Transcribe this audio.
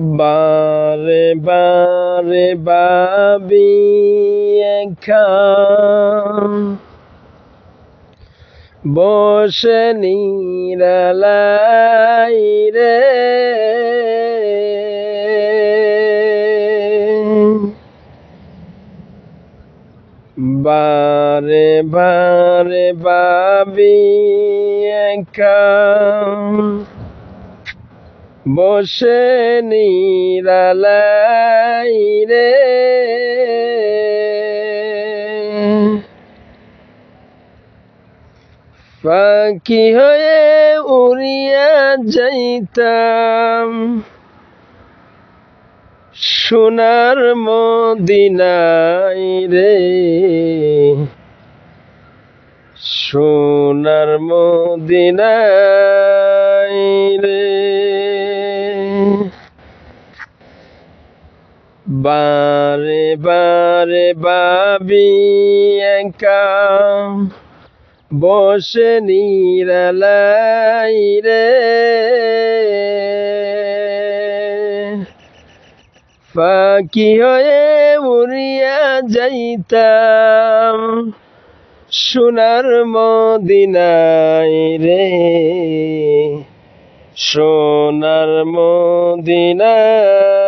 বারে বারে বাবি বসে নিরালাই রে। বারে বারে বাবি একা বসে নিরালাই রে। পাখি হয়ে উড়িয়া যাইতাম। সোনার মদিনাই রে। সোনার মদিনাই রে। বারে বারে বাবি একা। বসে নিরালাই রে। ফাঁকি হয়ে উড়িয়া যাইতাম সোনার মদিনাই রে। সোনার মদিনায়